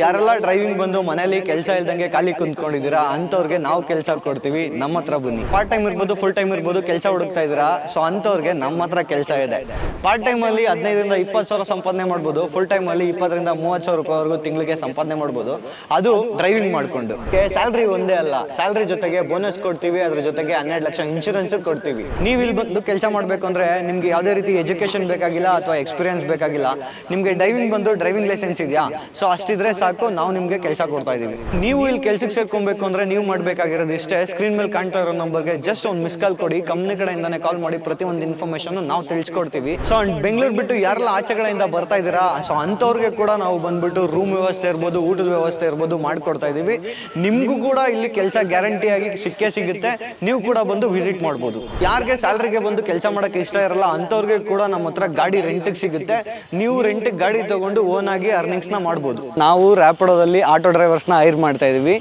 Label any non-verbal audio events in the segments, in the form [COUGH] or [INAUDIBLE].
ಯಾರೆಲ್ಲ ಡ್ರೈವಿಂಗ್ ಬಂದು ಮನೇಲಿ ಕೆಲಸ ಇಲ್ದಂಗೆ ಖಾಲಿ ಕುಂತ್ಕೊಂಡಿದ್ದೀರಾ, ಅಂಥವ್ರಿಗೆ ನಾವು ಕೆಲಸ ಕೊಡ್ತೀವಿ, ನಮ್ಮ ಹತ್ರ ಬನ್ನಿ. ಪಾರ್ಟ್ ಟೈಮ್ ಇರ್ಬೋದು ಫುಲ್ ಟೈಮ್ ಇರ್ಬೋದು, ಕೆಲಸ ಹುಡುಕ್ತಾ ಇದ್ದೀರಾ ಸೊ ಅಂಥವ್ರಿಗೆ ನಮ್ಮ ಹತ್ರ ಕೆಲಸ ಇದೆ. ಪಾರ್ಟ್ ಟೈಮಲ್ಲಿ ಹದಿನೈದರಿಂದ ಇಪ್ಪತ್ತು ಸಾವಿರ ಸಂಪಾದನೆ ಮಾಡ್ಬೋದು ಫುಲ್ ಟೈಮಲ್ಲಿ ಇಪ್ಪತ್ತರಿಂದ ಮೂವತ್ತು ಸಾವಿರ ರೂಪಾಯಿವರೆಗೂ ತಿಂಗಳಿಗೆ ಸಂಪಾದನೆ ಮಾಡ್ಬೋದು. ಅದು ಡ್ರೈವಿಂಗ್ ಮಾಡಿಕೊಂಡು. ಸ್ಯಾಲ್ರಿ ಒಂದೇ ಅಲ್ಲ. ಸ್ಯಾಲ್ರಿ ಜೊತೆಗೆ ಬೋನಸ್ ಕೊಡ್ತೀವಿ, ಅದ್ರ ಜೊತೆಗೆ ಹನ್ನೆರಡು ಲಕ್ಷ ಇನ್ಶೂರೆನ್ಸ್ ಕೊಡ್ತೀವಿ. ನೀವು ಇಲ್ಲಿ ಬಂದು ಕೆಲಸ ಮಾಡಬೇಕು ಅಂದ್ರೆ ನಿಮ್ಗೆ ಯಾವುದೇ ರೀತಿ ಎಜುಕೇಶನ್ ಬೇಕಾಗಿಲ್ಲ ಅಥವಾ ಎಕ್ಸ್ಪೀರಿಯನ್ಸ್ ಬೇಕಾಗಿಲ್ಲ. ನಿಮಗೆ ಡ್ರೈವಿಂಗ್ ಬಂದು ಡ್ರೈವಿಂಗ್ ಲೈಸೆನ್ಸ್ ಇದೆಯಾ? ಸೊ ಅಷ್ಟಿದ್ರೆ ಸಾಕು, ನಾವು ನಿಮಗೆ ಕೆಲಸ ಕೊಡ್ತಾ ಇದ್ದೀವಿ ನೀವು ಇಲ್ಲಿ ಕೆಲಸಕ್ಕೆ ಸೇರ್ಕೊಬೇಕು ಅಂದ್ರೆ ನೀವು ಮಾಡಬೇಕಾಗಿರೋದು ಇಷ್ಟೇ. ಸ್ಕ್ರೀನ್ ಮೇಲೆ ಕಾಣ್ತಾ ಇರೋ ನಂಬರ್ಗೆ ಜಸ್ಟ್ ಒಂದು ಮಿಸ್ ಕಾಲ್ ಕೊಡಿ. ಕಂಪ್ನಿ ಕಡೆಯಿಂದನೇ ಕಾಲ್ ಮಾಡಿ ಪ್ರತಿ ಒಂದು ಇನ್ಫಾರ್ಮೇಶನ್ ನಾವು ತಿಳಿಸ್ಕೊಡ್ತೀವಿ. ಸೊ ಬೆಂಗಳೂರು ಬಿಟ್ಟು ಯಾರೆಲ್ಲ ಆಚೆ ಕಡೆಯಿಂದ ಬರ್ತಾ ಇದ್ದೀರಾ? ಸೊ ಅಂಥವ್ರಿಗೆ ಕೂಡ ನಾವು ಬಂದ್ಬಿಟ್ಟು ರೂಮ್ ವ್ಯವಸ್ಥೆ ಇರ್ಬೋದು, ಊಟದ ವ್ಯವಸ್ಥೆ ಇರ್ಬೋದು ಮಾಡಿಕೊಡ್ತಾ ಇದ್ದೀವಿ ನಿಮಗೂ ಕೂಡ ಇಲ್ಲಿ ಕೆಲಸ ಗ್ಯಾರಂಟಿ ಆಗಿ ಸಿಕ್ಕೇ ಸಿಗುತ್ತೆ. ನೀವು ಕೂಡ ಬಂದು ವಿಸಿಟ್ ಮಾಡ್ಬೋದು. ಯಾರಿಗೆ ಸ್ಯಾಲ್ರಿಗೆ ಬಂದು ಕೆಲಸ ಮಾಡೋಕ್ಕೆ ಇಷ್ಟ ಇರಲ್ಲ, ಅಂಥವ್ರಿಗೆ ಕೂಡ ನಮ್ಮ ಹತ್ರ ಗಾಡಿ ರೆಂಟಿಗೆ ಸಿಗುತ್ತೆ. ನೀವು ರೆಂಟಿಗೆ ಗಾಡಿ ತಗೊಂಡು ಓನ್ ಆಗಿ ಅರ್ನಿಂಗ್ಸ್ನ ಮಾಡ್ಬೋದು. ನಾವು ರ್ಯಾಪಿಡೋದಲ್ಲಿ ಆಟೋ ಡ್ರೈವರ್ಸ್ನ ಹೈರ್ ಮಾಡ್ತಾ ಇದ್ದೀವಿ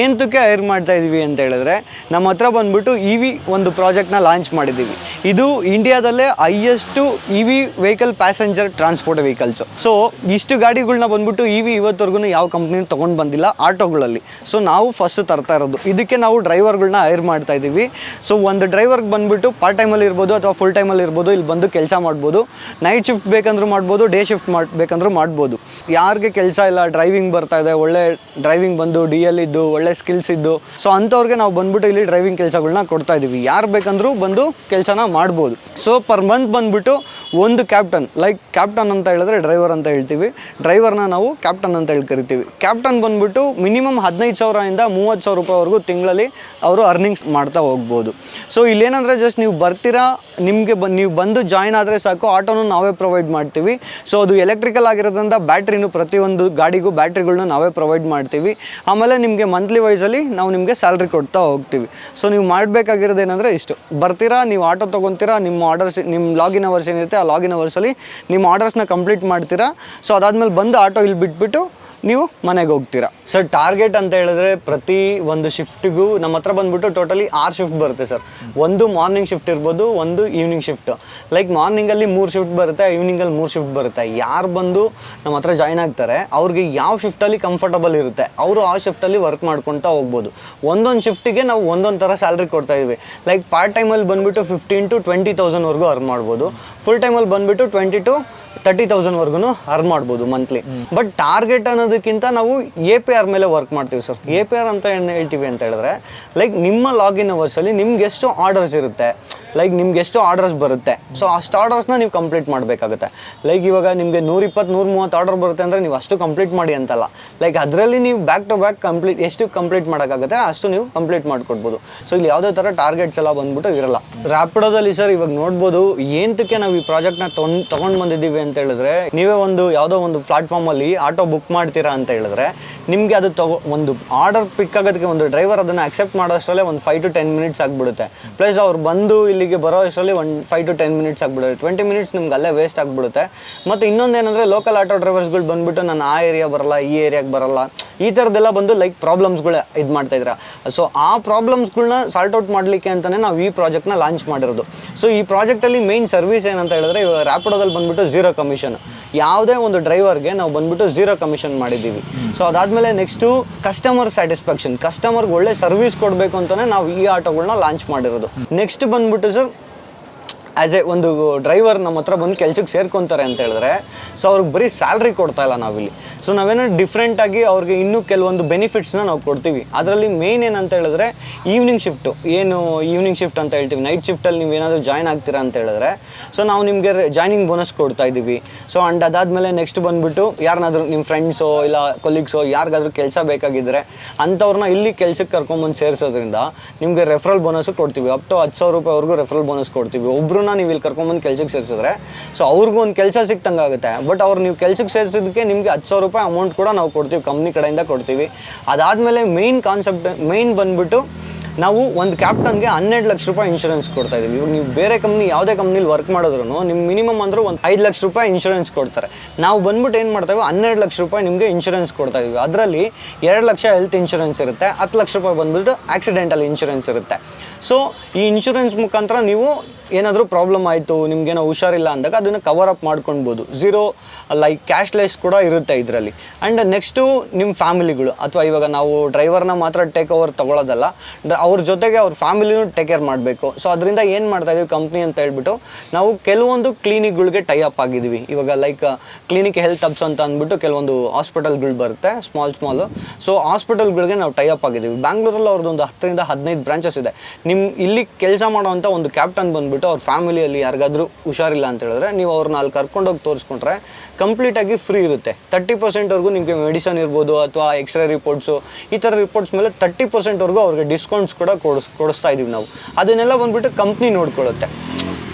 ಏಂತಕ್ಕೆ ಹೈರ್ ಮಾಡ್ತಾ ಇದ್ದೀವಿ ಅಂತ ಹೇಳಿದ್ರೆ, ನಮ್ಮ ಹತ್ರ ಬಂದ್ಬಿಟ್ಟು ಇ ವಿ ಒಂದು ಪ್ರಾಜೆಕ್ಟ್ನ ಲಾಂಚ್ ಮಾಡಿದ್ದೀವಿ. ಇದು ಇಂಡಿಯಾದಲ್ಲೇ highest E V vehicle passenger transport vehicles so ಇಷ್ಟು ಗಾಡಿಗಳನ್ನ ಬಂದ್ಬಿಟ್ಟು ಇ ವಿ ಇವತ್ತವರೆಗೂ ಯಾವ ಕಂಪ್ನಿ ತೊಗೊಂಡು ಬಂದಿಲ್ಲ ಆಟೋಗಳಲ್ಲಿ. ಸೊ ನಾವು ಫಸ್ಟ್ ತರ್ತಾ ಇರೋದು. ಇದಕ್ಕೆ ನಾವು ಡ್ರೈವರ್ಗಳನ್ನ ಹೈರ್ ಮಾಡ್ತಾ ಇದ್ದೀವಿ ಸೊ ಒಂದು ಡ್ರೈವರ್ಗೆ ಬಂದ್ಬಿಟ್ಟು ಪಾರ್ಟ್ ಟೈಮಲ್ಲಿ ಇರ್ಬೋದು ಅಥವಾ ಫುಲ್ ಟೈಮಲ್ಲಿ ಇರ್ಬೋದು, ಇಲ್ಲಿ ಬಂದು ಕೆಲಸ ಮಾಡ್ಬೋದು. ನೈಟ್ ಶಿಫ್ಟ್ ಬೇಕಂದ್ರೂ ಮಾಡ್ಬೋದು ಡೇ ಶಿಫ್ಟ್ ಮಾಡಬೇಕಂದ್ರೂ ಮಾಡ್ಬೋದು. ಯಾರಿಗೆ ಕೆಲಸ ಇಲ್ಲ ಡ್ರೈವಿಂಗ್ ಬರ್ತಾ ಇದೆ, ಒಳ್ಳೆ ಡ್ರೈವಿಂಗ್ ಬಂದು ಡಿ ಎಲ್ ಇದ್ದು, ಒಳ್ಳೆ ಸ್ಕಿಲ್ಸ್ ಇದ್ದು ಸೊ ಅಂಥವ್ರಿಗೆ ನಾವು ಬಂದ್ಬಿಟ್ಟು ಇಲ್ಲಿ ಡ್ರೈವಿಂಗ್ ಕೆಲಸಗಳನ್ನ ಕೊಡ್ತಾ ಇದ್ದೀವಿ ಯಾರು ಬೇಕಂದ್ರೂ ಬಂದು ಕೆಲಸನ ಮಾಡ್ಬೋದು. ಸೊ ಪರ್ ಮಂತ್ ಬಂದ್ಬಿಟ್ಟು ಒಂದು ಕ್ಯಾಪ್ಟನ್ ಲೈಕ್ ಕ್ಯಾಪ್ಟನ್ ಅಂತ ಹೇಳಿದ್ರೆ ಡ್ರೈವರ್ ಅಂತ ಹೇಳ್ತೀವಿ. ಡ್ರೈವರ್ನ ನಾವು ಕ್ಯಾಪ್ಟನ್ ಅಂತ ಹೇಳಿ ಕರಿತೀವಿ. ಕ್ಯಾಪ್ಟನ್ ಬಂದ್ಬಿಟ್ಟು ಮಿನಿಮಮ್ ಹದಿನೈದು ಸಾವಿರದಿಂದ ಮೂವತ್ತು ಸಾವಿರ ರೂಪಾಯಿವರೆಗೂ ತಿಂಗಳಲ್ಲಿ ಅವರು ಅರ್ನಿಂಗ್ಸ್ ಮಾಡ್ತಾ ಹೋಗ್ಬೋದು. ಸೊ ಇಲ್ಲೇನಂದರೆ ಜಸ್ಟ್ ನೀವು ಬರ್ತೀರಾ, ನಿಮಗೆ ಬಂದು ನೀವು ಬಂದು ಜಾಯ್ನ್ ಆದರೆ ಸಾಕು, ಆಟೋನು ನಾವೇ ಪ್ರೊವೈಡ್ ಮಾಡ್ತೀವಿ. ಸೊ ಅದು ಎಲೆಕ್ಟ್ರಿಕಲ್ ಆಗಿರೋದ್ರಿಂದ ಬ್ಯಾಟ್ರಿನು ಪ್ರತಿಯೊಂದು ಗಾಡಿಗೂ ಬ್ಯಾಟ್ರಿಗಳನ್ನ ನಾವೇ ಪ್ರೊವೈಡ್ ಮಾಡ್ತೀವಿ. ಆಮೇಲೆ ನಿಮಗೆ ಮಂತ್ಲಿ ವೈಸಲ್ಲಿ ನಾವು ನಿಮಗೆ ಸ್ಯಾಲ್ರಿ ಕೊಡ್ತಾ ಹೋಗ್ತೀವಿ. ಸೊ ನೀವು ಮಾಡಬೇಕಾಗಿರೋದು ಏನಂದರೆ ಇಷ್ಟು. ಬರ್ತೀರಾ, ನೀವು ಆಟೋ ತೊಗೊತೀರಾ, ನಿಮ್ಮ ಆರ್ಡರ್ಸ್ ನಿಮ್ಮ ಲಾಗಿನ್ ಅವರ್ಸ್ ಏನಿರುತ್ತೆ ಆ ಲಾಗಿನ್ ಅವರ್ಸಲ್ಲಿ ನಿಮ್ಮ ಆರ್ಡರ್ಸ್ನ ಕಂಪ್ಲೀಟ್ ಮಾಡ್ತೀರಾ. ಸೊ ಅದಾದಮೇಲೆ ಬಂದು ಆಟೋ ಇಲ್ಲಿ ಬಿಟ್ಬಿಟ್ಟು ನೀವು ಮನೆಗೆ ಹೋಗ್ತೀರಾ? ಸರ್ ಟಾರ್ಗೆಟ್ ಅಂತ ಹೇಳಿದ್ರೆ ಪ್ರತಿ ಒಂದು ಶಿಫ್ಟಿಗೂ ನಮ್ಮ ಹತ್ರ ಬಂದ್ಬಿಟ್ಟು ಟೋಟಲಿ ಆರು ಶಿಫ್ಟ್ ಬರುತ್ತೆ ಸರ್ ಒಂದು ಮಾರ್ನಿಂಗ್ ಶಿಫ್ಟ್ ಇರ್ಬೋದು, ಒಂದು ಈವ್ನಿಂಗ್ ಶಿಫ್ಟ್ ಲೈಕ್ ಮಾರ್ನಿಂಗಲ್ಲಿ ಮೂರು ಶಿಫ್ಟ್ ಬರುತ್ತೆ ಈವ್ನಿಂಗಲ್ಲಿ ಮೂರು ಶಿಫ್ಟ್ ಬರುತ್ತೆ. ಯಾರು ಬಂದು ನಮ್ಮ ಹತ್ರ ಜಾಯ್ನ್ ಆಗ್ತಾರೆ, ಅವ್ರಿಗೆ ಯಾವ ಶಿಫ್ಟಲ್ಲಿ ಕಂಫರ್ಟಬಲ್ ಇರುತ್ತೆ, ಅವರು ಆ ಶಿಫ್ಟಲ್ಲಿ ವರ್ಕ್ ಮಾಡ್ಕೊತಾ ಹೋಗ್ಬೋದು. ಒಂದೊಂದು ಶಿಫ್ಟಿಗೆ ನಾವು ಒಂದೊಂದು ಥರ ಸ್ಯಾಲ್ರಿ ಕೊಡ್ತಾ ಇದೀವಿ. ಲೈಕ್ ಪಾರ್ಟ್ ಟೈಮಲ್ಲಿ ಬಂದ್ಬಿಟ್ಟು ಫಿಫ್ಟೀನ್ ಟು ಟ್ವೆಂಟಿ ತೌಸಂಡ್ವರೆಗೂ ಅರ್ನ್ ಮಾಡ್ಬೋದು. ಫುಲ್ ಟೈಮಲ್ಲಿ ಬಂದ್ಬಿಟ್ಟು ಟ್ವೆಂಟಿ ಟು ತರ್ಟಿ ತೌಸಂಡ್ವರೆಗೂ ಅರ್ನ್ ಮಾಡ್ಬೋದು ಮಂತ್ಲಿ ಬಟ್ ಟಾರ್ಗೆಟ್ ಅನ್ನೋದಕ್ಕಿಂತ ನಾವು ಎ ಪಿ ಆರ್ ಮೇಲೆ ವರ್ಕ್ ಮಾಡ್ತೀವಿ ಸರ್ ಎ ಪಿ ಆರ್ ಅಂತ ಏನು ಹೇಳ್ತೀವಿ ಅಂತ ಹೇಳಿದ್ರೆ ಲೈಕ್ ನಿಮ್ಮ ಲಾಗಿನ್ ಅವರ್ಸಲ್ಲಿ ನಿಮ್ಗೆ ಎಷ್ಟು ಆರ್ಡರ್ಸ್ ಇರುತ್ತೆ ಲೈಕ್ ನಿಮ್ಗೆ ಎಷ್ಟು ಆರ್ಡರ್ಸ್ ಬರುತ್ತೆ. ಸೊ ಅಷ್ಟು ಆರ್ಡರ್ಸ್ನ ನೀವು ಕಂಪ್ಲೀಟ್ ಮಾಡಬೇಕಾಗುತ್ತೆ. ಲೈಕ್ ಇವಾಗ ನಿಮಗೆ ನೂರಿಪ್ಪತ್ತು ನೂರ ಮೂವತ್ತು ಆರ್ಡರ್ ಬರುತ್ತೆ ಅಂದರೆ ನೀವು ಅಷ್ಟು ಕಂಪ್ಲೀಟ್ ಮಾಡಿ ಅಂತಲ್ಲ. ಲೈಕ್ ಅದರಲ್ಲಿ ನೀವು ಬ್ಯಾಕ್ ಟು ಬ್ಯಾಕ್ ಕಂಪ್ಲೀಟ್ ಎಷ್ಟು ಕಂಪ್ಲೀಟ್ ಮಾಡೋಕ್ಕಾಗುತ್ತೆ ಅಷ್ಟು ನೀವು ಕಂಪ್ಲೀಟ್ ಮಾಡ್ಕೊಡ್ಬೋದು. ಸೊ ಇಲ್ಲಿ ಯಾವುದೇ ಥರ ಟಾರ್ಗೆಟ್ಸ್ ಎಲ್ಲ ಬಂದ್ಬಿಟ್ಟು ಇರಲ್ಲ. ರ್ಯಾಪಿಡೋದಲ್ಲಿ ಸರ್ ಇವಾಗ ನೋಡ್ಬೋದು, ಏಂತಕ್ಕೆ ನಾವು ಈ ಪ್ರಾಜೆಕ್ಟ್ನ ತೊಗೊಂಡು ತೊಗೊಂಡು ಬಂದಿದ್ದೀವಿ ಅಂತ ಹೇಳಿದ್ರೆ, ನೀವೇ ಒಂದು ಯಾವುದೋ ಒಂದು ಪ್ಲಾಟ್ಫಾರ್ಮಲ್ಲಿ ಆಟೋ ಬುಕ್ ಮಾಡ್ತೀರಾ ಅಂತ ಹೇಳಿದ್ರೆ, ನಿಮಗೆ ಅದು ತಗೋ, ಒಂದು ಆರ್ಡರ್ ಪಿಕ್ ಆಗೋದಕ್ಕೆ ಒಂದು ಡ್ರೈವರ್ ಅದನ್ನು ಅಕ್ಸೆಪ್ಟ್ ಮಾಡೋ ಅಷ್ಟರಲ್ಲೇ ಒಂದು ಫೈವ್ ಟು ಟೆನ್ ಮಿನಿಟ್ಸ್ ಆಗಿಬಿಡುತ್ತೆ. ಪ್ಲಸ್ ಅವ್ರು ಬಂದು ಇಲ್ಲಿಗೆ ಬರೋ ಅಷ್ಟರಲ್ಲಿ ಒಂದು ಫೈವ್ ಟು ಟೆನ್ ಮಿನಿಟ್ಸ್ ಆಗಿಬಿಡುತ್ತೆ. ಟ್ವೆಂಟಿ ಮಿನಿಟ್ಸ್ ನಿಮ್ಗೆ ಅಲ್ಲೇ ವೇಸ್ಟ್ ಆಗಿಬಿಡುತ್ತೆ. ಮತ್ತು ಇನ್ನೊಂದೇನೆಂದರೆ ಲೋಕಲ್ ಆಟೋ ಡ್ರೈವರ್ಸ್ಗಳು ಬಂದ್ಬಿಟ್ಟು ನಾನು ಆ ಏರಿಯಾ ಬರಲ್ಲ, ಈ ಏರಿಯಾಗೆ ಬರಲ್ಲ, ಈ ಥರದ್ದೆಲ್ಲ ಬಂದು ಲೈಕ್ ಪ್ರಾಬ್ಲಮ್ಸ್ಗಳು ಇದು ಮಾಡ್ತಾ ಇದ್ದೀರಾ. ಸೊ ಆ ಪ್ರಾಬ್ಲಮ್ಸ್ಗಳನ್ನ ಸಾರ್ಟ್ ಔಟ್ ಮಾಡಲಿಕ್ಕೆ ಅಂತಲೇ ನಾವು ಈ ಪ್ರಾಜೆಕ್ಟ್ನ ಲಾಂಚ್ ಮಾಡಿರೋದು. ಸೊ ಈ ಪ್ರಾಜೆಕ್ಟಲ್ಲಿ ಮೇನ್ ಸರ್ವಿಸ್ ಏನಂತ ಹೇಳಿದ್ರೆ, ಇವಾಗ ರ್ಯಾಪಿಡೋದಲ್ಲಿ ಬಂದುಬಿಟ್ಟು ಝೀರೋ ಕಮಿಷನ್ ಯಾವುದೇ ಒಂದು ಡ್ರೈವರ್ಗೆ ನಾವು ಬಂದ್ಬಿಟ್ಟು ಝೀರೋ ಕಮಿಷನ್ ಮಾಡಿದ್ದೀವಿ. ಸೊ ಅದಾದಮೇಲೆ ನೆಕ್ಸ್ಟು ಕಸ್ಟಮರ್ ಸ್ಯಾಟಿಸ್ಫ್ಯಾಕ್ಷನ್ ಕಸ್ಟಮರ್ಗೆ ಒಳ್ಳೆ ಸರ್ವಿಸ್ ಕೊಡಬೇಕು ಅಂತಲೇ ನಾವು ಈ ಆಟೋಗಳನ್ನ ಲಾಂಚ್ ಮಾಡಿರೋದು. ನೆಕ್ಸ್ಟ್ ಬಂದ್ಬಿಟ್ಟು ಸರ್ ಆ್ಯಸ್ ಎ ಒಂದು ಡ್ರೈವರ್ ನಮ್ಮ ಹತ್ರ ಬಂದು ಕೆಲಸಕ್ಕೆ ಸೇರ್ಕೊತಾರೆ ಅಂತ ಹೇಳಿದ್ರೆ ಸೊ ಅವ್ರಿಗೆ ಬರೀ ಸ್ಯಾಲ್ರಿ ಕೊಡ್ತಾ ಇಲ್ಲ ನಾವಿಲ್ಲಿ. ಸೊ ನಾವೇನೋ ಡಿಫ್ರೆಂಟಾಗಿ ಅವ್ರಿಗೆ ಇನ್ನೂ ಕೆಲವೊಂದು ಬೆನಿಫಿಟ್ಸ್ನ ನಾವು ಕೊಡ್ತೀವಿ. ಅದರಲ್ಲಿ ಮೇನ್ ಏನಂತ ಹೇಳಿದ್ರೆ ಈವ್ನಿಂಗ್ ಶಿಫ್ಟು ಏನು ಈವ್ನಿಂಗ್ ಶಿಫ್ಟ್ ಅಂತ ಹೇಳ್ತೀವಿ. ನೈಟ್ ಶಿಫ್ಟಲ್ಲಿ ನೀವು ಏನಾದರೂ ಜಾಯ್ನ್ ಆಗ್ತೀರಾ ಅಂತ ಹೇಳಿದ್ರೆ ಸೊ ನಾವು ನಿಮಗೆ ಜಾಯ್ನಿಂಗ್ ಬೋನಸ್ ಕೊಡ್ತಾ ಇದ್ದೀವಿ. ಸೊ ಆ್ಯಂಡ್ ಅದಾದಮೇಲೆ ನೆಕ್ಸ್ಟ್ ಬಂದುಬಿಟ್ಟು ಯಾರನ್ನಾದರೂ ನಿಮ್ಮ ಫ್ರೆಂಡ್ಸೋ ಇಲ್ಲ ಕೊಲೀಗ್ಸೋ ಯಾರಿಗಾದ್ರೂ ಕೆಲಸ ಬೇಕಾಗಿದ್ದರೆ ಅಂಥವ್ರನ್ನ ಇಲ್ಲಿ ಕೆಲ್ಸಕ್ಕೆ ಕರ್ಕೊಂಬಂದು ಸೇರಿಸೋದ್ರಿಂದ ನಿಮಗೆ ರೆಫರಲ್ ಬೋನಸ್ ಕೊಡ್ತೀವಿ. ಅಪ್ ಟು ಹತ್ತು ಸಾವಿರ ರೂಪಾಯಿವರೆಗೂ ರೆಫರಲ್ ಬೋನಸ್ ಕೊಡ್ತೀವಿ. ಒಬ್ರನ್ನ ನೀವು ಇಲ್ಲಿ ಕರ್ಕೊಂಬಂದು ಕೆಲ್ಸಕ್ಕೆ ಸೇರಿಸಿದ್ರೆ. ಸೊ ಅವ್ರಿಗೂ ಒಂದು ಕೆಲಸ ಸಿಕ್ತಂಗೆ ಆಗುತ್ತೆ. ಬಟ್ ಅವ್ರು ನೀವು ಕೆಲ್ಸಕ್ಕೆ ಸೇರಿಸೋದಕ್ಕೆ ನಿಮಗೆ ಹತ್ತು ಸಾವಿರ ರೂಪಾಯಿ ಅಮೌಂಟ್ ಕೂಡ ನಾವು ಕೊಡ್ತೀವಿ ಕಂಪ್ನಿ ಕಡೆಯಿಂದ ಕೊಡ್ತೀವಿ. ಅದಾದಮೇಲೆ ಮೇಯ್ನ್ ಕಾನ್ಸೆಪ್ಟ್ ಮೇಯ್ನ್ ಬಂದ್ಬಿಟ್ಟು ನಾವು ಒಂದು ಕ್ಯಾಪ್ಟನ್ಗೆ ಹನ್ನೆರಡು ಲಕ್ಷ ರೂಪಾಯಿ ಇನ್ಶೂರೆನ್ಸ್ ಕೊಡ್ತಾ ಇದ್ದೀವಿ ಇವಾಗ ನೀವು ಬೇರೆ ಕಂಪ್ನಿ ಯಾವುದೇ ಕಂಪ್ನಿಲಿ ವರ್ಕ್ ಮಾಡಿದ್ರು ನಿಮ್ಮ ಮಿನಿಮಮ್ ಅಂದರೂ ಒಂದು ಐದು ಲಕ್ಷ ರೂಪಾಯಿ ಇನ್ಶೂರೆನ್ಸ್ ಕೊಡ್ತಾರೆ. ನಾವು ಬಂದ್ಬಿಟ್ಟು ಏನು ಮಾಡ್ತೇವೆ ಹನ್ನೆರಡು ಲಕ್ಷ ರೂಪಾಯಿ ನಿಮಗೆ ಇನ್ಶೂರೆನ್ಸ್ ಕೊಡ್ತಾ ಇದ್ದೀವಿ ಅದರಲ್ಲಿ ಎರಡು ಲಕ್ಷ ಹೆಲ್ತ್ ಇನ್ಶೂರೆನ್ಸ್ ಇರುತ್ತೆ, ಹತ್ತು ಲಕ್ಷ ರೂಪಾಯಿ ಬಂದ್ಬಿಟ್ಟು ಆಕ್ಸಿಡೆಂಟಲ್ ಇನ್ಶೂರೆನ್ಸ್ ಇರುತ್ತೆ. ಸೊ ಈ ಇನ್ಶೂರೆನ್ಸ್ ಮುಖಾಂತರ ನೀವು ಏನಾದರೂ ಪ್ರಾಬ್ಲಮ್ ಆಯಿತು, ನಿಮ್ಗೇನೋ ಹುಷಾರಿಲ್ಲ ಅಂದಾಗ ಅದನ್ನು ಕವರ್ ಅಪ್ ಮಾಡ್ಕೊಳ್ಬೋದು. ಝೀರೋ ಲೈಕ್ ಕ್ಯಾಶ್ಲೆಸ್ ಕೂಡ ಇರುತ್ತೆ ಇದರಲ್ಲಿ. ಆ್ಯಂಡ್ ನೆಕ್ಸ್ಟು ನಿಮ್ಮ ಫ್ಯಾಮಿಲಿಗಳು ಅಥವಾ ಇವಾಗ ನಾವು ಡ್ರೈವರ್ನ ಮಾತ್ರ ಟೇಕ್ ಓವರ್ ತೊಗೊಳೋದಲ್ಲ ಡ್ರ- ಅವ್ರ ಜೊತೆಗೆ ಅವ್ರ ಫ್ಯಾಮಿಲಿನೂ ಟೇಕ್ ಕೇರ್ ಮಾಡಬೇಕು. ಸೊ ಅದರಿಂದ ಏನು ಮಾಡ್ತಾ ಇದೀವಿ ಕಂಪ್ನಿ ಅಂತ ಹೇಳ್ಬಿಟ್ಟು, ನಾವು ಕೆಲವೊಂದು ಕ್ಲಿನಿಕ್ಗಳಿಗೆ ಟೈ ಅಪ್ ಆಗಿದ್ದೀವಿ ಇವಾಗ ಲೈಕ್ ಕ್ಲಿನಿಕ್ ಹೆಲ್ತ್ ಹಬ್ಸ್ ಅಂತ ಅಂದ್ಬಿಟ್ಟು ಕೆಲವೊಂದು ಹಾಸ್ಪಿಟಲ್ಗಳು ಬರುತ್ತೆ ಸ್ಮಾಲ್ ಸ್ಮಾಲು ಸೊ ಹಾಸ್ಪಿಟಲ್ಗಳಿಗೆ ನಾವು ಟೈ ಅಪ್ ಆಗಿದ್ದೀವಿ ಬ್ಯಾಂಗ್ಳೂರಲ್ಲಿ ಅವ್ರದ್ದು ಒಂದು ಹತ್ತರಿಂದ ಹದಿನೈದು ಬ್ರಾಂಚಸ್ ಇದೆ. ನಿಮ್ಮ ಇಲ್ಲಿ ಕೆಲಸ ಮಾಡೋವಂಥ ಒಂದು ಕ್ಯಾಪ್ಟನ್ ಬಂದ್ಬಿಟ್ಟು ಅವ್ರ ಫ್ಯಾಮಿಲಿಯಲ್ಲಿ ಯಾರಿಗಾದ್ರೂ ಹುಷಾರಿಲ್ಲ ಅಂತ ಹೇಳಿದ್ರೆ ನೀವು ಅವ್ರನ್ನ ಅಲ್ಲಿ ಕರ್ಕೊಂಡೋಗಿ ತೋರಿಸ್ಕೊಂಡ್ರೆ ಕಂಪ್ಲೀಟಾಗಿ ಫ್ರೀ ಇರುತ್ತೆ. ತರ್ಟಿ ಪರ್ಸೆಂಟ್ವರೆಗೂ ನಿಮಗೆ ಮೆಡಿಸನ್ ಇರ್ಬೋದು ಅಥವಾ ಎಕ್ಸ್ರೇ ರಿಪೋರ್ಟ್ಸು ಈ ಥರ ರಿಪೋರ್ಟ್ಸ್ ಮೇಲೆ ತರ್ಟಿ ಪರ್ಸೆಂಟ್ವರೆಗೂ ಅವ್ರಿಗೆ ಡಿಸ್ಕೌಂಟ್ಸ್ ಕೂಡ ಕೊಡಿಸ್, ಕೊಡಿಸ್ತಾ ಇದ್ದೀವಿ ನಾವು. ಅದನ್ನೆಲ್ಲ ಬಂದುಬಿಟ್ಟು ಕಂಪ್ನಿ ನೋಡ್ಕೊಳ್ಳುತ್ತೆ.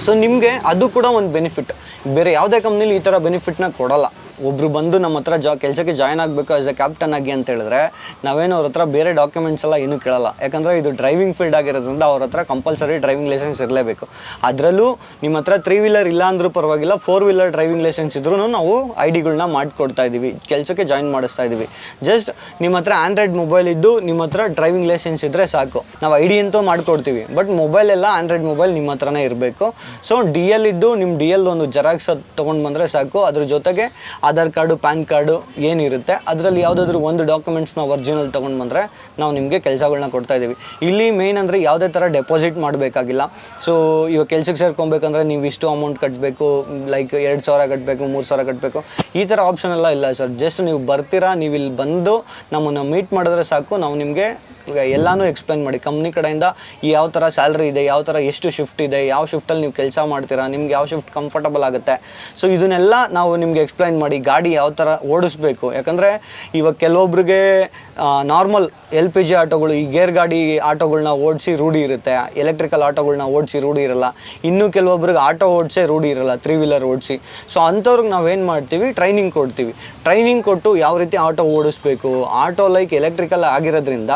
ಸೊ ನಿಮಗೆ ಅದು ಕೂಡ ಒಂದು ಬೆನಿಫಿಟ್ ಬೇರೆ ಯಾವುದೇ ಕಂಪ್ನಿಲಿ ಈ ಥರ ಬೆನಿಫಿಟ್ನ ಕೊಡಲ್ಲ. ಒಬ್ರು ಬಂದು ನಮ್ಮ ಹತ್ರ ಜಾ ಕೆಲಸಕ್ಕೆ ಜಾಯ್ನ್ ಆಗಬೇಕು ಆಸ್ ಎ ಕ್ಯಾಪ್ಟನ್ ಆಗಿ ಅಂತ ಹೇಳಿದ್ರೆ, ನಾವೇನು ಅವ್ರ ಹತ್ರ ಬೇರೆ ಡಾಕ್ಯುಮೆಂಟ್ಸ್ ಎಲ್ಲ ಏನು ಕೇಳಲ್ಲ. ಯಾಕಂದರೆ ಇದು ಡ್ರೈವಿಂಗ್ ಫೀಲ್ಡ್ ಆಗಿರೋದ್ರಿಂದ ಅವ್ರ ಹತ್ರ ಕಂಪಲ್ಸರಿ ಡ್ರೈವಿಂಗ್ ಲೈಸೆನ್ಸ್ ಇರಲೇಬೇಕು. ಅದರಲ್ಲೂ ನಿಮ್ಮ ಹತ್ರ ತ್ರೀ ವೀಲರ್ ಇಲ್ಲ ಅಂದ್ರೂ ಪರವಾಗಿಲ್ಲ ಫೋರ್ ವೀಲರ್ ಡ್ರೈವಿಂಗ್ ಲೈಸೆನ್ಸ್ ಇದ್ರೂ ನಾವು ಐ ಡಿಗಳನ್ನ ಮಾಡಿಕೊಡ್ತಾ ಇದ್ದೀವಿ ಕೆಲಸಕ್ಕೆ ಜಾಯಿನ್ ಮಾಡಿಸ್ತಾ ಇದ್ದೀವಿ ಜಸ್ಟ್ ನಿಮ್ಮ ಹತ್ರ ಆಂಡ್ರಾಯ್ಡ್ ಮೊಬೈಲ್ ಇದ್ದು ನಿಮ್ಮ ಹತ್ರ ಡ್ರೈವಿಂಗ್ ಲೈಸೆನ್ಸ್ ಇದ್ದರೆ ಸಾಕು. ನಾವು ಐ ಡಿ ಅಂತೂ ಮಾಡಿಕೊಡ್ತೀವಿ ಬಟ್ ಮೊಬೈಲ್ ಎಲ್ಲ ಆಂಡ್ರಾಯ್ಡ್ ಮೊಬೈಲ್ ನಿಮ್ಮ ಹತ್ರನೇ ಇರಬೇಕು. ಸೊ ಡಿ ಎಲ್ ಇದ್ದು ನಿಮ್ಮ ಡಿ ಎಲ್ ಒಂದು ಜೆರಾಕ್ಸ್ ತೊಗೊಂಡು ಬಂದರೆ ಸಾಕು. ಅದ್ರ ಜೊತೆಗೆ ಆಧಾರ್ ಕಾರ್ಡು, ಪ್ಯಾನ್ ಕಾರ್ಡು ಏನಿರುತ್ತೆ, ಅದರಲ್ಲಿ ಯಾವುದಾದ್ರೂ ಒಂದು ಡಾಕ್ಯುಮೆಂಟ್ಸ್ನ ಒರಿಜಿನಲ್ ತೊಗೊಂಡು ಬಂದರೆ ನಾವು ನಿಮಗೆ ಕೆಲಸಗಳನ್ನ ಕೊಡ್ತಾ ಇದ್ದೀವಿ. ಇಲ್ಲಿ ಮೇನ್ ಅಂದರೆ ಯಾವುದೇ ಥರ ಡೆಪಾಸಿಟ್ ಮಾಡಬೇಕಾಗಿಲ್ಲ. ಸೊ ಇವಾಗ ಕೆಲಸಕ್ಕೆ ಸೇರ್ಕೊಬೇಕಂದ್ರೆ ನೀವು ಇಷ್ಟು ಅಮೌಂಟ್ ಕಟ್ಟಬೇಕು ಲೈಕ್ ಎರಡು ಸಾವಿರ ಕಟ್ಟಬೇಕು ಮೂರು ಸಾವಿರ ಕಟ್ಟಬೇಕು ಈ ಥರ ಆಪ್ಷನ್ ಎಲ್ಲ ಇಲ್ಲ ಸರ್ ಜಸ್ಟ್ ನೀವು ಬರ್ತೀರಾ ನೀವು ಇಲ್ಲಿ ಬಂದು ನಮ್ಮನ್ನು ಮೀಟ್ ಮಾಡಿದ್ರೆ ಸಾಕು, ನಾವು ನಿಮಗೆ ಎಲ್ಲನೂ ಎಕ್ಸ್ಪ್ಲೈನ್ ಮಾಡಿ. ಕಂಪ್ನಿ ಕಡೆಯಿಂದ ಯಾವ ಥರ ಸ್ಯಾಲ್ರಿ ಇದೆ, ಯಾವ ಥರ ಎಷ್ಟು ಶಿಫ್ಟ್ ಇದೆ, ಯಾವ ಶಿಫ್ಟಲ್ಲಿ ನೀವು ಕೆಲಸ ಮಾಡ್ತೀರಾ, ನಿಮ್ಗೆ ಯಾವ ಶಿಫ್ಟ್ ಕಂಫರ್ಟಬಲ್ ಆಗುತ್ತೆ. ಸೊ ಇದನ್ನೆಲ್ಲ ನಾವು ನಿಮಗೆ ಎಕ್ಸ್ಪ್ಲೈನ್ ಮಾಡಿ, ಗಾಡಿ ಯಾವ ಥರ ಓಡಿಸ್ಬೇಕು. ಯಾಕಂದರೆ ಇವಾಗ ಕೆಲವೊಬ್ರಿಗೆ ನಾರ್ಮಲ್ ಎಲ್ ಪಿ ಜಿ ಆಟೋಗಳು, ಈ ಗೇರ್ ಗಾಡಿ ಆಟೋಗಳನ್ನ ಓಡಿಸಿ ರೂಢಿ ಇರುತ್ತೆ. ಎಲೆಕ್ಟ್ರಿಕಲ್ ಆಟೋಗಳನ್ನ ಓಡಿಸಿ ರೂಢಿ ಇರಲ್ಲ. ಇನ್ನೂ ಕೆಲವೊಬ್ರಿಗೆ ಆಟೋ ಓಡಿಸೇ ರೂಢಿ ಇರಲ್ಲ ತ್ರೀ ವೀಲರ್ ಓಡಿಸಿ. ಸೊ ಅಂಥವ್ರಿಗೆ ನಾವೇನು ಮಾಡ್ತೀವಿ? ಟ್ರೈನಿಂಗ್ ಕೊಡ್ತೀವಿ. ಟ್ರೈನಿಂಗ್ ಕೊಟ್ಟು ಯಾವ ರೀತಿ ಆಟೋ ಓಡಿಸ್ಬೇಕು? ಆಟೋ ಲೈಕ್ ಎಲೆಕ್ಟ್ರಿಕಲ್ ಆಗಿರೋದ್ರಿಂದ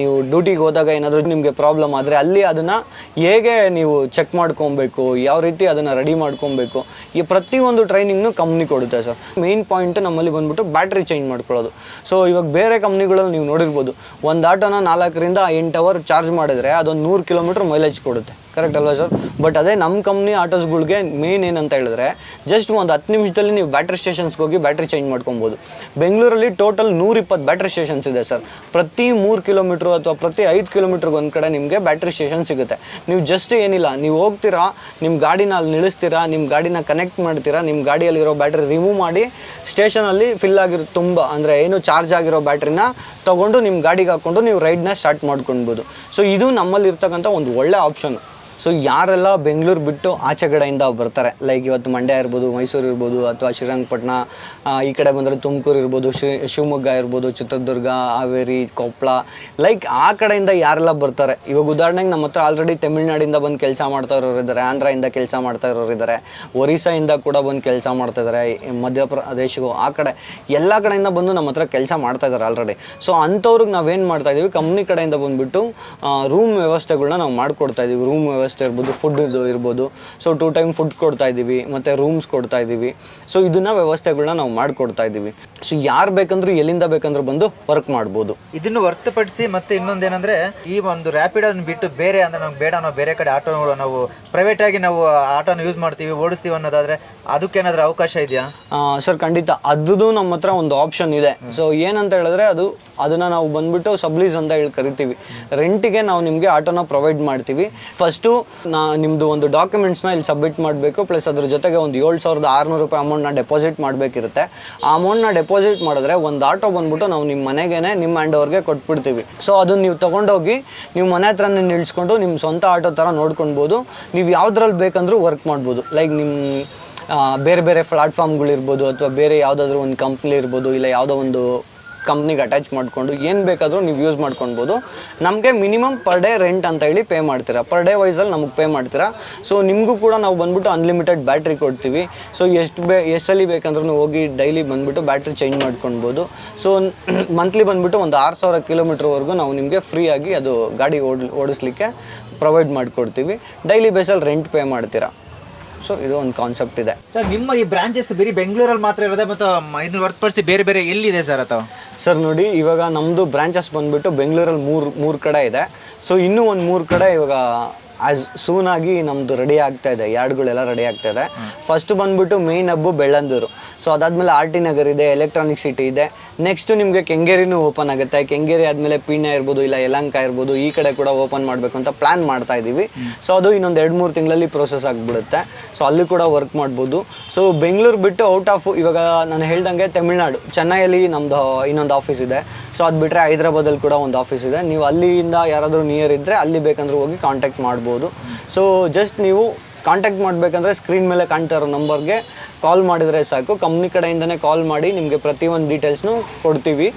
ನೀವು ಡ್ಯೂಟಿಗೆ ಹೋದಾಗ ಏನಾದರೂ ನಿಮಗೆ ಪ್ರಾಬ್ಲಮ್ ಆದರೆ ಅಲ್ಲಿ ಅದನ್ನು ಹೇಗೆ ನೀವು ಚೆಕ್ ಮಾಡ್ಕೊಬೇಕು, ಯಾವ ರೀತಿ ಅದನ್ನು ರೆಡಿ ಮಾಡ್ಕೊಬೇಕು, ಈ ಪ್ರತಿಯೊಂದು ಟ್ರೈನಿಂಗ್ನು ಕಂಪ್ನಿ ಕೊಡುತ್ತೆ ಸರ್ ಮೇನ್ ಪಾಯಿಂಟ್ ನಮ್ಮಲ್ಲಿ ಬಂದ್ಬಿಟ್ಟು ಬ್ಯಾಟ್ರಿ ಚೇಂಜ್ ಮಾಡ್ಕೊಳ್ಳೋದು. ಸೊ ಇವಾಗ ಬೇರೆ ಕಂಪ್ನಿಗಳಲ್ಲಿ ನೀವು ನೋಡಿರ್ಬೋದು, ಒಂದು ಆಟೋನ ನಾಲ್ಕರಿಂದ ಎಂಟು ಅವರ್ ಚಾರ್ಜ್ ಮಾಡಿದರೆ ಅದೊಂದು ನೂರು ಕಿಲೋಮೀಟ್ರ್ ಮೈಲೇಜ್ ಕೊಡುತ್ತೆ. ಕರೆಕ್ಟ್ ಅಲ್ವಾ ಸರ್? ಬಟ್ ಅದೇ ನಮ್ಮ ಕಂಪ್ನಿ ಆಟೋಸ್ಗಳಿಗೆ ಮೇನ್ ಏನಂತ ಹೇಳಿದ್ರೆ ಜಸ್ಟ್ ಒಂದು ಹತ್ತು ನಿಮಿಷದಲ್ಲಿ ನೀವು ಬ್ಯಾಟ್ರಿ ಸ್ಟೇಷನ್ಸ್ಗೆ ಹೋಗಿ ಬ್ಯಾಟ್ರಿ ಚೇಂಜ್ ಮಾಡ್ಕೊಬೋದು. ಬೆಂಗಳೂರಲ್ಲಿ ಟೋಟಲ್ ನೂರಿಪ್ಪತ್ತು ಬ್ಯಾಟ್ರಿ ಸ್ಟೇಷನ್ಸ್ ಇದೆ ಸರ್. ಪ್ರತಿ ಮೂರು ಕಿಲೋಮೀಟ್ರು ಅಥವಾ ಪ್ರತಿ ಐದು ಕಿಲೋಮೀಟ್ರಿಗೆ ಒಂದು ಕಡೆ ನಿಮಗೆ ಬ್ಯಾಟ್ರಿ ಸ್ಟೇಷನ್ ಸಿಗುತ್ತೆ. ನೀವು ಜಸ್ಟ್ ಏನಿಲ್ಲ, ನೀವು ಹೋಗ್ತೀರಾ ನಿಮ್ಮ ಗಾಡಿನ ಅಲ್ಲಿ ನಿಲ್ಲಿಸ್ತೀರಾ ನಿಮ್ಮ ಗಾಡಿನ ಕನೆಕ್ಟ್ ಮಾಡ್ತೀರಾ ನಿಮ್ಮ ಗಾಡಿಯಲ್ಲಿರೋ ಬ್ಯಾಟ್ರಿ ರಿಮೂವ್ ಮಾಡಿ ಸ್ಟೇಷನಲ್ಲಿ ಫಿಲ್ ಆಗಿರೋ ತುಂಬ, ಅಂದರೆ ಏನು ಚಾರ್ಜ್ ಆಗಿರೋ ಬ್ಯಾಟ್ರಿನ ತೊಗೊಂಡು ನಿಮ್ಮ ಗಾಡಿಗೆ ಹಾಕ್ಕೊಂಡು ನೀವು ರೈಡ್ನ ಸ್ಟಾರ್ಟ್ ಮಾಡ್ಕೊಳ್ಬೋದು ಸೊ ಇದು ನಮ್ಮಲ್ಲಿ ಇರ್ತಕ್ಕಂಥ ಒಂದು ಒಳ್ಳೆ ಆಪ್ಷನ್ ಸೊ ಯಾರೆಲ್ಲ ಬೆಂಗಳೂರು ಬಿಟ್ಟು ಆಚೆ ಕಡೆಯಿಂದ ಬರ್ತಾರೆ ಲೈಕ್ ಇವತ್ತು ಮಂಡ್ಯ ಇರ್ಬೋದು, ಮೈಸೂರು ಇರ್ಬೋದು, ಅಥವಾ ಶ್ರೀರಂಗಪಟ್ಟಣ ಈ ಕಡೆ ಬಂದರೆ ತುಮಕೂರು ಇರ್ಬೋದು, ಶ್ರೀ, ಶಿವಮೊಗ್ಗ ಇರ್ಬೋದು, ಚಿತ್ರದುರ್ಗ, ಹಾವೇರಿ ಕೊಪ್ಪಳ ಲೈಕ್ ಆ ಕಡೆಯಿಂದ ಯಾರೆಲ್ಲ ಬರ್ತಾರೆ? ಇವಾಗ ಉದಾಹರಣೆಗೆ ನಮ್ಮ ಹತ್ರ ಆಲ್ರೆಡಿ ತಮಿಳ್ನಾಡಿಂದ ಬಂದು ಕೆಲಸ ಮಾಡ್ತಾ ಇರೋರು ಇದ್ದಾರೆ, ಆಂಧ್ರದಿಂದ ಕೆಲಸ ಮಾಡ್ತಾ ಇರೋರು ಇದ್ದಾರೆ, ಒರಿಸ್ಸಾಯಿಂದ ಕೂಡ ಬಂದು ಕೆಲಸ ಮಾಡ್ತಾ ಇದ್ದಾರೆ ಮಧ್ಯಪ್ರದೇಶಗೂ ಆ ಕಡೆ, ಎಲ್ಲ ಕಡೆಯಿಂದ ಬಂದು ನಮ್ಮ ಹತ್ರ ಕೆಲಸ ಮಾಡ್ತಾ ಇದ್ದಾರೆ ಆಲ್ರೆಡಿ ಸೊ ಅಂಥವ್ರಿಗೆ ನಾವೇನು ಮಾಡ್ತಾ ಇದೀವಿ? ಕಂಪ್ನಿ ಕಡೆಯಿಂದ ಬಂದುಬಿಟ್ಟು ರೂಮ್ ವ್ಯವಸ್ಥೆಗಳನ್ನ ನಾವು ಮಾಡಿಕೊಡ್ತಾ ಇದೀವಿ. ರೂಮ್ ವ್ಯವಸ್ಥೆ ಇರ್ಬೋದು ಫುಡ್ ಇರ್ಬೋದು. ಸೊ ಟೂ ಟೈಮ್ ಫುಡ್ ಕೊಡ್ತಾ ಇದ್ದೀವಿ ಮತ್ತು ರೂಮ್ಸ್ ಕೊಡ್ತಾ ಇದ್ದೀವಿ. ಸೊ ಇದನ್ನ ವ್ಯವಸ್ಥೆಗಳನ್ನ ನಾವು ಮಾಡಿಕೊಡ್ತಾ ಇದ್ದೀವಿ. ಸೊ ಯಾರು ಬೇಕಂದ್ರೂ ಎಲ್ಲಿಂದ ಬೇಕಂದ್ರೂ ಬಂದು ವರ್ಕ್ ಮಾಡ್ಬೋದು. ಇದನ್ನು ಹೊರತುಪಡಿಸಿ ಮತ್ತೆ ಇನ್ನೊಂದೇನಂದ್ರೆ ಈ ಒಂದು ರ್ಯಾಪಿಡ್ ಅನ್ನು ಬಿಟ್ಟು ಬೇರೆ ಅಂದರೆ ನಮ್ಗೆ ಬೇಡ ನಾವು ಬೇರೆ ಕಡೆ ಆಟೋಗಳು ನಾವು ಪ್ರೈವೇಟಾಗಿ ನಾವು ಆಟೋನ ಯೂಸ್ ಮಾಡ್ತೀವಿ ಓಡಿಸ್ತೀವಿ ಅನ್ನೋದಾದರೆ ಅದಕ್ಕೇನಾದರೂ ಅವಕಾಶ ಇದೆಯಾ? ಸರ್ ಖಂಡಿತ. ಅದು ನಮ್ಮ ಹತ್ರ ಒಂದು ಆಪ್ಷನ್ ಇದೆ. ಸೊ ಏನಂತ ಹೇಳಿದ್ರೆ ಅದು ಅದನ್ನು ನಾವು ಬಂದ್ಬಿಟ್ಟು ಸಬ್ಲೀಸ್ ಅಂತ ಹೇಳಿ ಕರಿತೀವಿ. ರೆಂಟಿಗೆ ನಾವು ನಿಮಗೆ ಆಟೋನ ಪ್ರೊವೈಡ್ ಮಾಡ್ತೀವಿ. ಫಸ್ಟು ನಾ ನಿಮ್ಮದು ಒಂದು ಡಾಕ್ಯುಮೆಂಟ್ಸ್ನ ಇಲ್ಲಿ ಸಬ್ಮಿಟ್ ಮಾಡಬೇಕು ಪ್ಲಸ್ ಅದ್ರ ಜೊತೆಗೆ ಒಂದು ಏಳು ಸಾವಿರದ ಆರುನೂರು ರೂಪಾಯಿ ಅಮೌಂಟ್ನ ಡೆಪಾಸಿಟ್ ಮಾಡಬೇಕಿರುತ್ತೆ. ಆ ಅಮೌಂಟ್ನ ಡೆಪಾಸಿಟ್ ಮಾಡಿದ್ರೆ ಒಂದು ಆಟೋ ಬಂದ್ಬಿಟ್ಟು ನಾವು ನಿಮ್ಮ ಮನೆಗೇ ನಿಮ್ಮ ಹ್ಯಾಂಡ್ ಓವರ್ಗೆ ಕೊಟ್ಬಿಡ್ತೀವಿ. ಸೊ ಅದನ್ನು ನೀವು ತೊಗೊಂಡೋಗಿ ನೀವು ಮನೆ ಹತ್ರನೇ ನಿಲ್ಲಿಸ್ಕೊಂಡು ನಿಮ್ಮ ಸ್ವಂತ ಆಟೋ ಥರ ನೋಡ್ಕೊಳ್ಬೋದು ನೀವು ಯಾವುದ್ರಲ್ಲಿ ಬೇಕಂದ್ರೂ ವರ್ಕ್ ಮಾಡ್ಬೋದು. ಲೈಕ್ ನಿಮ್ಮ ಬೇರೆ ಬೇರೆ ಪ್ಲಾಟ್ಫಾರ್ಮ್ಗಳಿರ್ಬೋದು ಅಥವಾ ಬೇರೆ ಯಾವುದಾದ್ರೂ ಒಂದು ಕಂಪ್ನಿ ಇರ್ಬೋದು, ಇಲ್ಲ ಯಾವುದೋ ಒಂದು ಕಂಪ್ನಿಗೆ ಅಟ್ಯಾಚ್ ಮಾಡಿಕೊಂಡು ಏನು ಬೇಕಾದರೂ ನೀವು ಯೂಸ್ ಮಾಡ್ಕೊಳ್ಬೋದು. ನಮಗೆ ಮಿನಿಮಮ್ ಪರ್ ಡೇ ರೆಂಟ್ ಅಂತ ಹೇಳಿ ಪೇ ಮಾಡ್ತೀರಾ. ಪರ್ ಡೇ ವೈಸಲ್ಲಿ ನಮಗೆ ಪೇ ಮಾಡ್ತೀರಾ. ಸೊ ನಿಮಗೂ ಕೂಡ ನಾವು ಬಂದ್ಬಿಟ್ಟು ಅನ್ಲಿಮಿಟೆಡ್ ಬ್ಯಾಟ್ರಿ ಕೊಡ್ತೀವಿ. ಸೊ ಎಷ್ಟು ಬೇ ಎಷ್ಟಲ್ಲಿ ಬೇಕಂದ್ರೂ ಹೋಗಿ ಡೈಲಿ ಬಂದುಬಿಟ್ಟು ಬ್ಯಾಟ್ರಿ ಚೇಂಜ್ ಮಾಡ್ಕೊಳ್ಬೋದು. ಸೊ ಮಂತ್ಲಿ [CLEARS THROAT] ಬಂದ್ಬಿಟ್ಟು ಒಂದು ಆರು ಸಾವಿರ ಕಿಲೋಮೀಟ್ರ್ವರೆಗೂ ನಾವು ನಿಮಗೆ ಫ್ರೀಯಾಗಿ ಅದು ಗಾಡಿ ಓಡ್, ಓಡಿಸ್ಲಿಕ್ಕೆ ಪ್ರೊವೈಡ್ ಮಾಡಿಕೊಡ್ತೀವಿ. ಡೈಲಿ ಬೇಸಲ್ಲಿ ರೆಂಟ್ ಪೇ ಮಾಡ್ತೀರಾ. ಸೊ ಇದು ಒಂದು ಕಾನ್ಸೆಪ್ಟ್ ಇದೆ. ಸರ್ ನಿಮ್ಮ ಈ ಬ್ರಾಂಚಸ್ ಬರೀ ಬೆಂಗಳೂರಲ್ಲಿ ಮಾತ್ರ ಇರೋದೇ ಮತ್ತು ಇದನ್ನ ಹೊರತುಪಡಿಸಿ ಬೇರೆ ಬೇರೆ ಎಲ್ಲಿದೆ ಸರ್ ಅಥವಾ ಸರ್ ನೋಡಿ ಇವಾಗ ನಮ್ಮದು ಬ್ರಾಂಚಸ್ ಬಂದುಬಿಟ್ಟು ಬೆಂಗಳೂರಲ್ಲಿ ಮೂರು ಮೂರು ಕಡೆ ಇದೆ. ಸೊ ಇನ್ನೂ ಒಂದು ಮೂರು ಕಡೆ ಇವಾಗ ಆಸ್ ಸೂನ್ ಆಗಿ ನಮ್ಮದು ರೆಡಿ ಆಗ್ತಾ ಇದೆ ಯಾರ್ಡ್ಗಳೆಲ್ಲ ರೆಡಿ ಆಗ್ತಾ ಇದೆ. ಫಸ್ಟ್ ಬಂದ್ಬಿಟ್ಟು ಮೇನ್ ಹಬ್ಬು ಬೆಳ್ಳಂದೂರು. ಸೊ ಅದಾದ್ಮೇಲೆ ಆರ್ ಟಿ ನಗರ್ ಇದೆ ಎಲೆಕ್ಟ್ರಾನಿಕ್ ಸಿಟಿ ಇದೆ. ನೆಕ್ಸ್ಟ್ ನಿಮಗೆ ಕೆಂಗೇರಿನೂ ಓಪನ್ ಆಗುತ್ತೆ. ಕೆಂಗೇರಿ ಆದಮೇಲೆ ಪೀಣ್ಯ ಇರ್ಬೋದು, ಇಲ್ಲ ಯಲಂಕ ಇರ್ಬೋದು, ಈ ಕಡೆ ಕೂಡ ಓಪನ್ ಮಾಡಬೇಕು ಅಂತ ಪ್ಲ್ಯಾನ್ ಮಾಡ್ತಾ ಇದ್ದೀವಿ ಸೊ ಅದು ಇನ್ನೊಂದು ಎರಡು ಮೂರು ತಿಂಗಳಲ್ಲಿ ಪ್ರೋಸೆಸ್ ಆಗಿಬಿಡುತ್ತೆ. ಸೊ ಅಲ್ಲಿ ಕೂಡ ವರ್ಕ್ ಮಾಡ್ಬೋದು. ಸೊ ಬೆಂಗಳೂರು ಬಿಟ್ಟು ಔಟ್ ಆಫ್ ಇವಾಗ ನಾನು ಹೇಳ್ದಂಗೆ ತಮಿಳ್ನಾಡು. ಚೆನ್ನೈಯಲ್ಲಿ ನಮ್ಮದು ಇನ್ನೊಂದು ಆಫೀಸ್ ಇದೆ. ಸೊ ಅದು ಬಿಟ್ಟರೆ ಹೈದ್ರಾಬಾದಲ್ಲಿ ಕೂಡ ಒಂದು ಆಫೀಸ್ ಇದೆ. ನೀವು ಅಲ್ಲಿಯಿಂದ ಯಾರಾದರೂ ನಿಯರ್ ಇದ್ದರೆ ಅಲ್ಲಿ ಬೇಕಂದ್ರೆ ಹೋಗಿ ಕಾಂಟ್ಯಾಕ್ಟ್ ಮಾಡ್ಬೋದು. ಸೊ ಜಸ್ಟ್ ನೀವು ಕಾಂಟ್ಯಾಕ್ಟ್ ಮಾಡಬೇಕಂದ್ರೆ ಸ್ಕ್ರೀನ್ ಮೇಲೆ ಕಾಣ್ತಾ ಇರೋ ನಂಬರ್ಗೆ ಕಾಲ್ ಮಾಡಿದರೆ ಸಾಕು. ಕಂಪ್ನಿ ಕಡೆಯಿಂದನೇ ಕಾಲ್ ಮಾಡಿ ನಿಮಗೆ ಪ್ರತಿಯೊಂದು ಡೀಟೇಲ್ಸ್ನು ಕೊಡ್ತೀವಿ.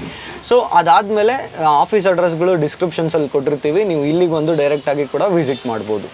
ಸೊ ಅದಾದಮೇಲೆ ಆಫೀಸ್ ಅಡ್ರೆಸ್ಗಳು ಡಿಸ್ಕ್ರಿಪ್ಷನ್ಸಲ್ಲಿ ಕೊಟ್ಟಿರ್ತೀವಿ. ನೀವು ಇಲ್ಲಿಗೆ ಒಂದು ಡೈರೆಕ್ಟಾಗಿ ಕೂಡ ವಿಸಿಟ್ ಮಾಡ್ಬೋದು.